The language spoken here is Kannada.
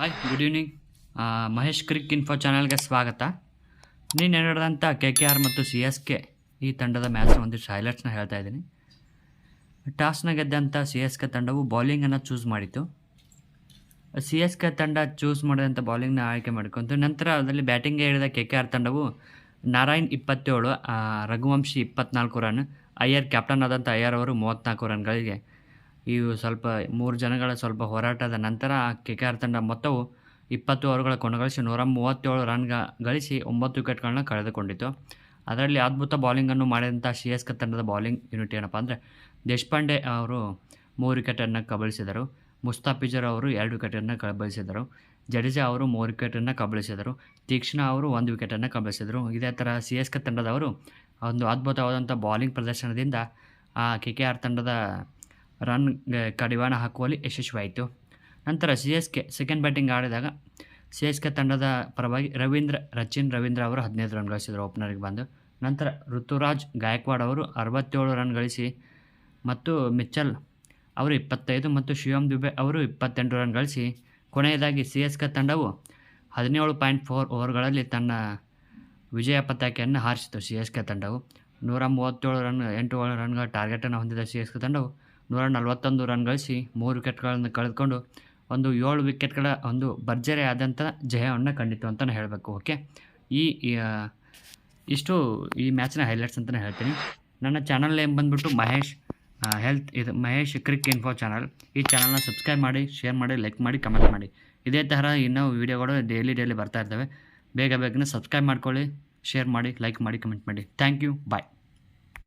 Hi good evening Mahesh Crick Info ಚಾನಲ್ಗೆ ಸ್ವಾಗತ. ನೀನು ನಡೆದಂಥ ಕೆ ಕೆ ಆರ್ ಮತ್ತು ಸಿ ಎಸ್ ಕೆ ಈ ತಂಡದ ಮ್ಯಾಚ್ ಒಂದಿಷ್ಟು ಹೈಲೈಟ್ಸ್ನ ಹೇಳ್ತಾ ಇದ್ದೀನಿ. ಟಾಸ್ನ ಗೆದ್ದಂಥ ಸಿ ಎಸ್ ಕೆ ತಂಡವು ಬೌಲಿಂಗನ್ನು ಚೂಸ್ ಮಾಡಿತ್ತು. ಸಿ ಎಸ್ ಕೆ ತಂಡ ಚೂಸ್ ಮಾಡಿದಂಥ ಬೌಲಿಂಗ್ನ ಆಯ್ಕೆ ಮಾಡ್ಕೊಂತು. ನಂತರ ಅದರಲ್ಲಿ ಬ್ಯಾಟಿಂಗ್ಗೆ ಹೇಳಿದ ಕೆ ಕೆ ಆರ್ ತಂಡವು ನಾರಾಯಣ್ ಇಪ್ಪತ್ತೇಳು ರಘುವಂಶಿ ಇಪ್ಪತ್ನಾಲ್ಕು ರನ್ ಅಯ್ಯರ್ ಕ್ಯಾಪ್ಟನ್ ಆದಂಥ ಅಯ್ಯರ್ ಅವರು ಮೂವತ್ತ್ನಾಲ್ಕು ರನ್ಗಳಿಗೆ ಇವು ಸ್ವಲ್ಪ ಮೂರು ಜನಗಳ ಸ್ವಲ್ಪ ಹೋರಾಟದ ನಂತರ ಕೆ ಕೆ ಆರ್ ತಂಡ ಮೊತ್ತವು ಇಪ್ಪತ್ತು ಓವರ್ಗಳ ಕೊನೆಗಳಿಸಿ ನೂರ ಮೂವತ್ತೇಳು ರನ್ ಗಳಿಸಿ ಒಂಬತ್ತು ವಿಕೆಟ್ಗಳನ್ನ ಕಳೆದುಕೊಂಡಿತು ಅದರಲ್ಲಿ ಅದ್ಭುತ ಬೌಲಿಂಗನ್ನು ಮಾಡಿದಂಥ ಸಿ ಎಸ್ ಕೆ ತಂಡದ ಬೌಲಿಂಗ್ ಯೂನಿಟ್ ಏನಪ್ಪ ಅಂದರೆ ದೇಶಪಾಂಡೆ ಅವರು ಮೂರು ವಿಕೆಟನ್ನು ಕಬಳಿಸಿದರು. ಮುಸ್ತಾಫಿಜರ್ ಅವರು ಎರಡು ವಿಕೆಟನ್ನು ಕಬಳಿಸಿದರು. ಜಡೇಜಾ ಅವರು ಮೂರು ವಿಕೆಟನ್ನು ಕಬಳಿಸಿದರು. ತೀಕ್ಷ್ಣ ಅವರು ಒಂದು ವಿಕೆಟನ್ನು ಕಬಳಿಸಿದರು. ಇದೇ ಥರ ಸಿ ಎಸ್ ಕೆ ತಂಡದವರು ಒಂದು ಅದ್ಭುತವಾದಂಥ ಬೌಲಿಂಗ್ ಪ್ರದರ್ಶನದಿಂದ ಆ ಕೆ ಕೆ ಆರ್ ತಂಡದ ರನ್ ಕಡಿವಾಣ ಹಾಕುವಲ್ಲಿ ಯಶಸ್ವಿಯಾಯಿತು. ನಂತರ C S K second batting ಆಡಿದಾಗ C S K ತಂಡದ ಪರವಾಗಿ ರವೀಂದ್ರ, ರಚಿನ್ ರವೀಂದ್ರ ಅವರು ಹದಿನೈದು ರನ್ ಗಳಿಸಿದರು ಓಪನರಿಗೆ ಬಂದು. ನಂತರ ಋತುರಾಜ್ ಗಾಯಕ್ವಾಡ್ ಅವರು ಅರವತ್ತೇಳು ರನ್ ಗಳಿಸಿ ಮತ್ತು ಮಿಚ್ಚಲ್ ಅವರು ಇಪ್ಪತ್ತೈದು ಮತ್ತು ಶಿವಮ್ ದುಬೆ ಅವರು ಇಪ್ಪತ್ತೆಂಟು ರನ್ ಗಳಿಸಿ. ಕೊನೆಯದಾಗಿ ಸಿ ಎಸ್ ಕೆ ತಂಡವು ಹದಿನೇಳು ಪಾಯಿಂಟ್ ಫೋರ್ ಓವರ್ಗಳಲ್ಲಿ ತನ್ನ ವಿಜಯ ಪತಾಕೆಯನ್ನು ಹಾರಿಸಿತು. ಸಿ ಎಸ್ ಕೆ ತಂಡವು ನೂರ ಮೂವತ್ತೇಳು ರನ್, ಎಂಟು ರನ್ಗಳ ಟಾರ್ಗೆಟನ್ನು ಹೊಂದಿದ ಸಿ ಎಸ್ ಕೆ ತಂಡವು ನೂರ ನಲವತ್ತೊಂದು ರನ್ ಗಳಿಸಿ ಮೂರು ವಿಕೆಟ್ಗಳನ್ನು ಕಳೆದುಕೊಂಡು ಒಂದು ಏಳು ವಿಕೆಟ್ಗಳ ಒಂದು ಭರ್ಜರಿ ಆದಂಥ ಜಯವನ್ನು ಕಂಡಿತು ಅಂತಲೇ ಹೇಳಬೇಕು ಓಕೆ ಈ ಈ, ಇಷ್ಟು ಈ ಮ್ಯಾಚ್ನ ಹೈಲೈಟ್ಸ್ ಅಂತಲೇ ಹೇಳ್ತೀನಿ. ನನ್ನ ಚಾನಲ್ ನೇಮ್ ಬಂದುಬಿಟ್ಟು ಮಹೇಶ್ ಹೆಲ್ತ್ ಇದು ಮಹೇಶ್ ಕ್ರಿಕ್ ಇನ್ಫೋ ಚಾನಲ್ ಈ ಚಾನಲ್ನ ಸಬ್ಸ್ಕ್ರೈಬ್ ಮಾಡಿ ಶೇರ್ ಮಾಡಿ ಲೈಕ್ ಮಾಡಿ ಕಮೆಂಟ್ ಮಾಡಿ. ಇದೇ ಥರ ಇನ್ನೂ ವೀಡಿಯೋಗಳು ಡೈಲಿ ಡೈಲಿ ಬರ್ತಾ ಇರ್ತವೆ. ಬೇಗ ಬೇಗನೆ ಸಬ್ಸ್ಕ್ರೈಬ್ ಮಾಡ್ಕೊಳ್ಳಿ ಶೇರ್ ಮಾಡಿ ಲೈಕ್ ಮಾಡಿ ಕಮೆಂಟ್ ಮಾಡಿ. Thank you bye